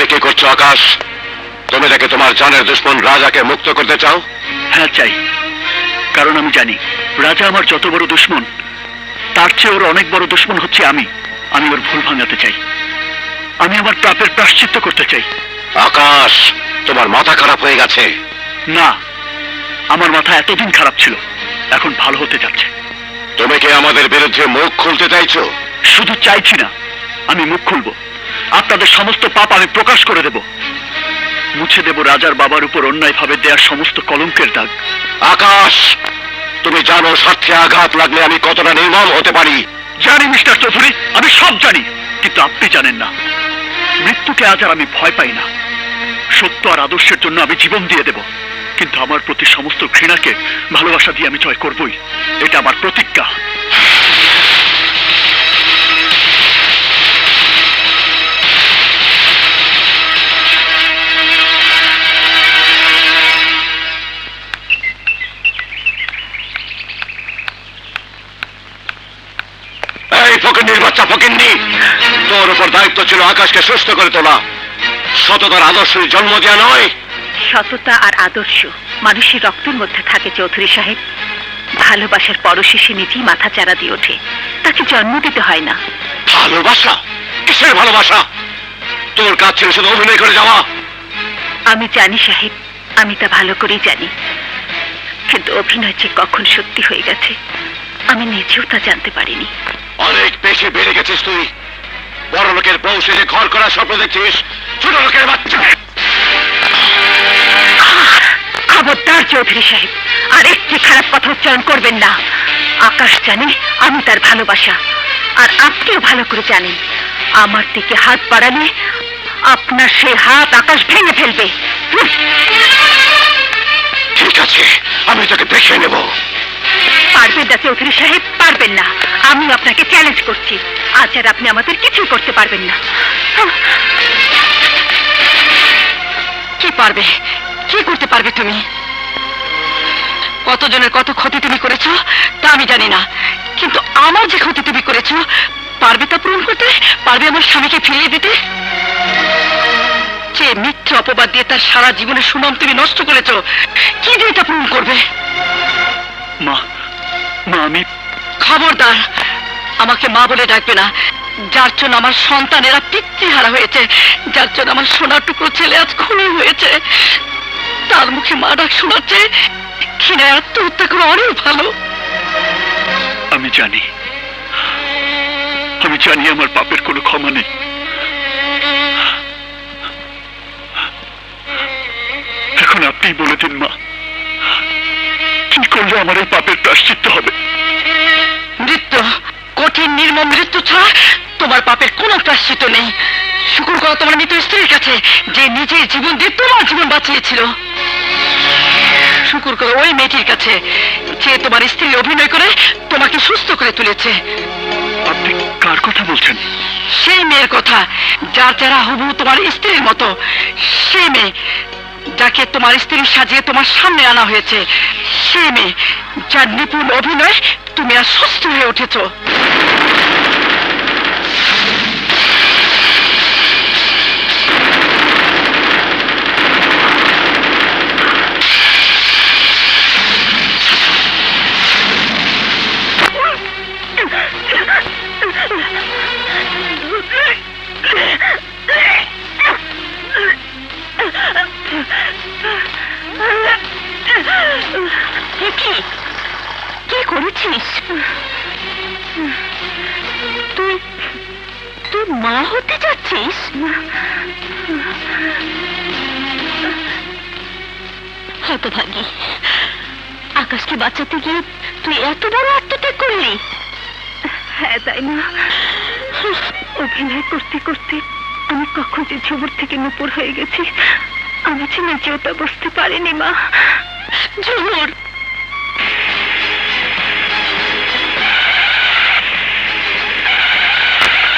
তুমি কি করছ আকাশ? তুমি দেখে তোমার জানের দুশ্মন রাজাকে মুক্ত করতে চাও? হ্যাঁ চাই। কারণ আমি জানি রাজা আমার যত বড় দুশ্মন তার চেয়ে ওর অনেক বড় দুশ্মন হচ্ছে আমি। আমি ওর ভুল ভাঙাতে চাই। আমি আমার পাপের প্রাশ্চিত্য করতে চাই। আকাশ তোমার মাথা খারাপ হয়ে গেছে। না আমার মাথা এতদিন খারাপ ছিল এখন ভালো হতে যাচ্ছে। তুমি কি আমাদের বিরুদ্ধে মুখ খুলতে চাইছো? শুধু চাইছি না আমি মুখ খুলব। আপনাদের সমস্ত পাপ আমি প্রকাশ করে দেব। মুছে দেব রাজার বাবার উপর অন্যায়ভাবে দেওয়ার সমস্ত কলঙ্কের দাগ। আকাশ তুমি জানো স্বার্থে আঘাত লাগলে আমি কতটা নির্মম হতে পারি। জানি মিস্টার চৌধুরী আমি সব জানি কিন্তু আপনি জানেন না। মৃত্যুকে আজ আর আমি ভয় পাই না। সত্য আর আদর্শের জন্য আমি জীবন দিয়ে দেব। কিন্তু আমার প্রতি সমস্ত ঘৃণাকে ভালোবাসা দিয়ে আমি জয় করবই। এটা আমার প্রতিজ্ঞা। এই ফকিন্নির বাচ্চা ফকিন্নি তোর উপর দায়িত্ব ছিল আকাশকে সুস্থ করে তোলা। সততার আদর্শের জন্ম দেওয়া নয়। সততা আর আদর্শ মানুষের রক্তের মধ্যে থাকে চৌধুরী সাহেব। ভালোবাসার পরশেষে নিজেই মাথা চারা দিয়ে ওঠে। তাকে জন্ম দিতে হয় না। ভালোবাসা? কিসের ভালোবাসা? তোর কাজ ছিল শুধু অভিনয় করে যাওয়া। আমি জানি সাহেব আমি তা ভালো করেই জানি। কিন্তু অভিনয় যে কখন সত্যি হয়ে গেছে আমি নিজেও তা জানতে পারিনি। অনেক বেশি বেড়ে গেছিস তুই। বড় লোকের বউ সেজে ঘর করার স্বপ্ন দেখছিস ছোট লোকের বাচ্চা। খবরদার চৌধুরী সাহেব আর একটি খারাপ কথা উচ্চারণ করবেন না। আকাশ জানে আমি তার ভালোবাসা আর আপনিও ভালো করে জানেন আমার দিকে হাত বাড়ালে আপনার সেই হাত আকাশ ভেঙে ফেলবে। ঠিক আছে আমি তোকে দেখে নেব। পারবেন না, চৌধুরী সাহেব, পারবেন না। আমি আপনাকে চ্যালেঞ্জ করছি। আজ আর আপনি আমাদের কিছুই করতে পারবেন না। কি পারবে? কি করতে পারবে তুমি? কতজনের কত ক্ষতি তুমি করেছ, তা আমি জানি না। কিন্তু আমার যে ক্ষতি তুমি করেছ, পারবে তা পূরণ করতে? পারবে আমার স্বামীকে ফিরিয়ে দিতে? যে মিথ্যে অপবাদ দিয়ে তার সারা জীবনের সুনাম তুমি নষ্ট করেছ, কি দিয়ে তা পূরণ করবে? মা আমি খবরদার। আমাকে মা বলে ডাকবে না। যার জন্য আমার সন্তানেরা পিতৃহারা হয়েছে, যার জন্য আমার সোনার টুকরো ছেলে আজ খুনি হয়েছে। তার মুখে মা ডাক শোনাচ্ছে ক্ষীণায় আত্মহত্যা করে অনেক ভালো। আমি জানি আমি জানি আমার পাপের কোনো ক্ষমা নেই। এখন আপনিই বলে দিন মা। করলে আমার এই পাপের প্রাশ্চিত্য হবে। মৃত্যু কঠিন নির্মম মৃত্যু ছাড়া তোমার পাপের কোনো প্রাশ্চিত নেই। শুকুর করো তোমার মৃত স্ত্রীর কাছে যে নিজের জীবন দিয়ে তোমার জীবন বাঁচিয়েছিল। শুকুর করো ওই মেয়েটির কাছে যে তোমার স্ত্রী অভিনয় করে তোমাকে সুস্থ করে তুলেছে। আপনি কার কথা বলছেন? সেই মেয়ের কথা যার যারা হবু তোমার স্ত্রীর মতো সেই মেয়ে যাকে তোমার স্ত্রী সাজিয়ে তোমার সামনে আনা হয়েছে, সে মেয়ে, যার নিপুণ অভিনয় তুমি আর সুস্থ হয়ে উঠেছো। কি তুই তুই মা হতে যাচ্ছিস? হতভাগী। আকাশকে বাঁচাতে গিয়ে তুই এত বড় আত্মত্যাগ করলি। হ্যাঁ তাই না? অভিনয় করতে করতে আমি কখন যে ঝুমুর থেকে নুপুর হয়ে গেছি আমি যে নিজেও তা বুঝতে পারিনি মা। ঝুমুর।